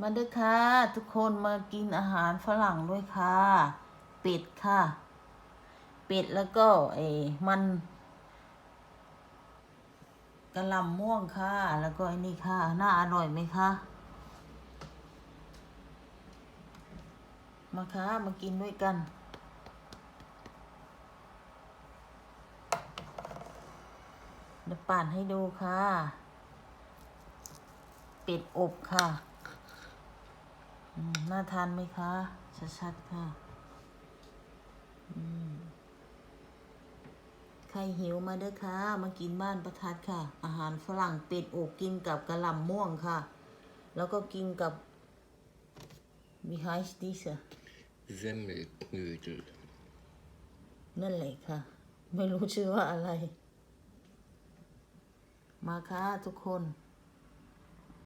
มาด้วยค่ะ ทุกคนมากินอาหารฝรั่งด้วยค่ะ เป็ดค่ะ เป็ดแล้วก็เอมันกระลำม่วงค่ะ แล้วก็ไอ้นี่ค่ะ น่าอร่อยไหมคะ มาค่ะ มากินด้วยกันเดี๋ยวปั่นให้ดูค่ะ เป็ดอบค่ะ น่าทานไหมคะ ชัดๆค่ะอืมใครหิวมาเด้อค่ะ มากินบ้านประทัดค่ะ อาหารฝรั่งเป็ดอบกินกับกระหล่ำม่วงค่ะ แล้วก็กินกับ wie heißt diese Semmelknödel. นั่นแหละค่ะ ไม่รู้ชื่อว่าอะไร มาค่ะทุกคน